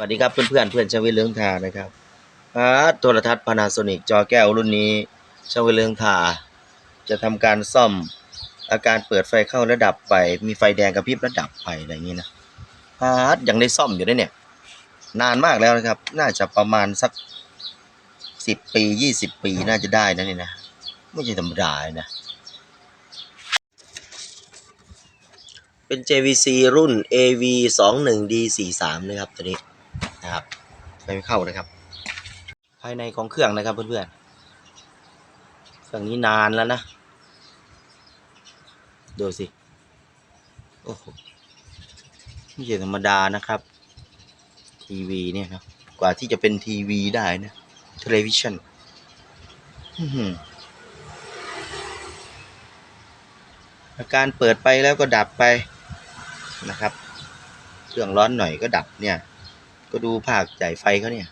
วัสดีครับเพื่อนๆเพื่อนชาวิเลืองทานะครับอาโทรทัศน์ Panasonic จอแก้วรุ่นนี้ชาวิเลืองทา จะทำการซ่อมอาการเปิดไฟเข้าและดับไป มีไฟแดงกระพริบและดับไปอะไรอย่างนี้นะอ่ายังได้ซ่อมอยู่ด้วยเนี่ย นานมากแล้วนะครับ น่าจะประมาณสักสิบปียี่สิบปีน่าจะได้นะนี่นะ ไม่ใช่ธรรมดาเลยนะ เป็น JVC รุ่น AV 2 1 D 4 3นะครับตัวนี้ นะครับไม่เข้านะครับ ภายในของเครื่องนะครับเพื่อนๆเครื่องนี้นานแล้วนะดูสิโอ้โหไม่ใช่ธรรมดานะครับ ทีวีเนี่ยนะกว่าที่จะเป็นทีวีได้นะทเลวิชันอาการเปิดไปแล้วก็ดับไปนะครับ เครื่องร้อนหน่อยก็ดับเนี่ย ก็ดูภาคจ่ายไฟเขาเนี่ย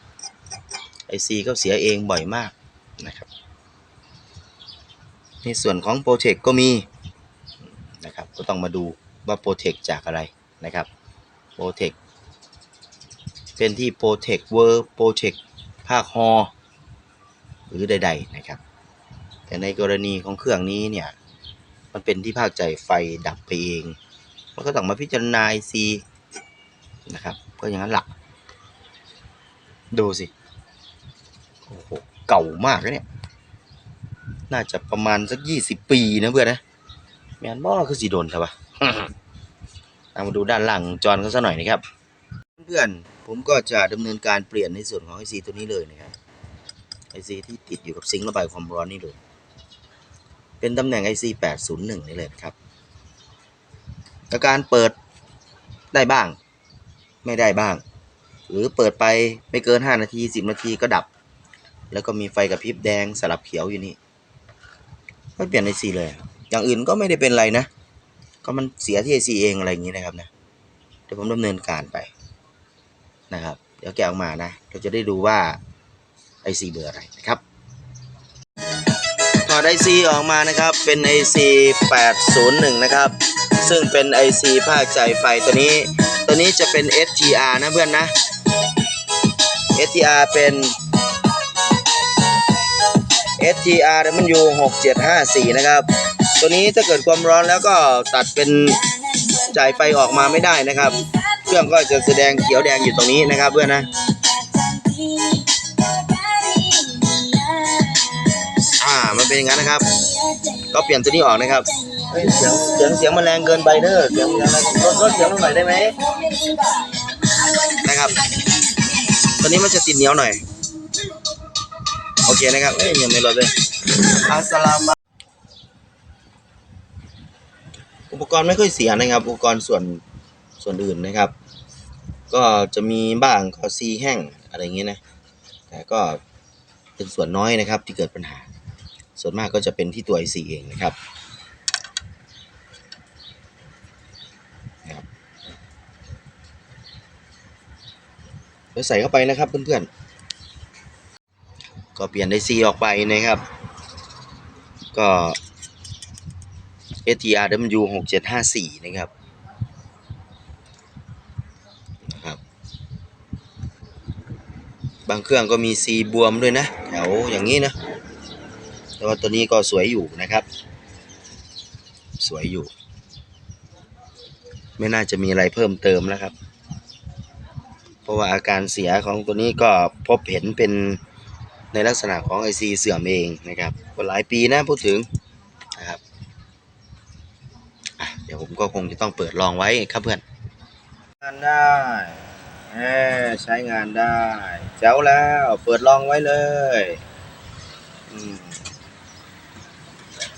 ไอซีเขาเสียเองบ่อยมากนะครับในส่วนของโปรเทคก็มีนะครับก็ต้องมาดูว่าโปรเทคจากอะไรนะครับโปรเทคเป็นที่โปรเทคเวอร์โปรเทคภาคฮอหรือใด ๆนะครับ แต่ในกรณีของเครื่องนี้เนี่ย มันเป็นที่ภาคจ่ายไฟดับไปเอง มันก็ต้องมาพิจารณา IC นะครับ ก็อย่างนั้นหลัก ดูสิ โอ้โห เก่ามากเลยเนี่ย น่าจะประมาณสักยี่สิบปีนะเพื่อนนะแมนบ่คือสีโดนใช่ปะเอามาดูด้านหลังจอนเขาสักหน่อยนะครับ เพื่อนผมก็จะดำเนินการเปลี่ยนในส่วนของ IC ตัวนี้เลยนะครับ IC ที่ติดอยู่กับซิงค์ระบายความร้อนนี่เลย เป็นตำแหน่ง IC 801นี่เลยครับอาการเปิดได้บ้าง ไม่ได้บ้าง หรือเปิดไปไม่เกิน 5 นาที 10 นาทีก็ดับ แล้วก็มีไฟกระพริบแดงสลับเขียวอยู่นี่ไม่เปลี่ยน IC เลย อย่างอื่นก็ไม่ได้เป็นไรนะ ก็มันเสียที่ IC เองอะไรอย่างนี้นะครับนะ เดี๋ยวผมดำเนินการไปนะครับ เดี๋ยวแกะออกมานะ เราจะได้ดูว่า IC เบอร์อะไรนะครับถอด IC ออกมานะครับ เป็น IC 801 นะครับ ซึ่งเป็น IC ภาคจ่ายไฟตัวนี้ ตัวนี้จะเป็น STR นะเพื่อนนะ STR เป็น STR W 6754 นะครับ ตัวนี้ถ้าเกิดความร้อนแล้วก็ตัดเป็นจ่ายไฟออกมาไม่ได้นะครับ เครื่องก็จะแสดงเขียวแดงอยู่ตรงนี้นะครับเพื่อนนะอ่ามันเป็นอย่างนั้นนะครับ ก็เปลี่ยนตัวนี้ออกนะครับเสียงเสียงเสียงมันแรงเกินไปเด้อเสียงเสียงลดลดเสียงลงหน่อยได้ไหมนะครับ ตัวนี้มันจะติดเหนียวหน่อย โอเคนะครับเอ้ยยังไม่ลดเลยอัสสลามุอุปกรณ์ไม่ค่อยเสียนะครับ อุปกรณ์ส่วนส่วนอื่นนะครับ ก็จะมีบ้างก็ซีแห้งอะไรอย่างเงี้ยนะแต่ก็เป็นส่วนน้อยนะครับที่เกิดปัญหา ส่วนมากก็จะเป็นที่ตัว IC เองนะครับนะครับ ดี๋ยวใส่เข้าไปนะครับเพื่อนๆ ก็เปลี่ยน IC ออกไปนะครับ ก็ STRW 6754 นะครับนะครับบางเครื่องก็มี C บวมด้วยนะ แถวอย่างนี้นะ แต่ว่าตัวนี้ก็สวยอยู่นะครับ สวยอยู่ ไม่น่าจะมีอะไรเพิ่มเติมแล้วครับ เพราะว่าอาการเสียของตัวนี้ก็พบเห็นเป็นในลักษณะของ IC เสื่อมเองนะครับก็หลายปีนะพูดถึงนะครับเดี๋ยวผมก็คงจะต้องเปิดลองไว้ครับเพื่อนงานได้ใช้งานได้แจ๋วแล้วเปิดลองไว้เลยอืม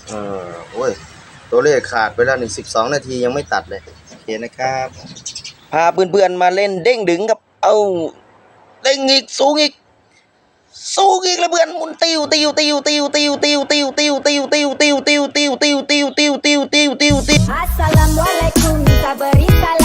เออโอ้ย ตัวเลขขาดไปแล้วหนึ่งสิบสองนาทียังไม่ตัดเลย โอเคนะครับ พาเพื่อนๆมาเล่นเด้งดึงกับ ừ đinh nghịch số nghịch số nghịch là bươn muốn tiêu tiêu tiêu tiêu tiêu tiêu tiêu tiêu tiêu tiêu tiêu tiêu tiêu tiêu tiêu tiêu tiêu tiêu assalamualaikum sabarita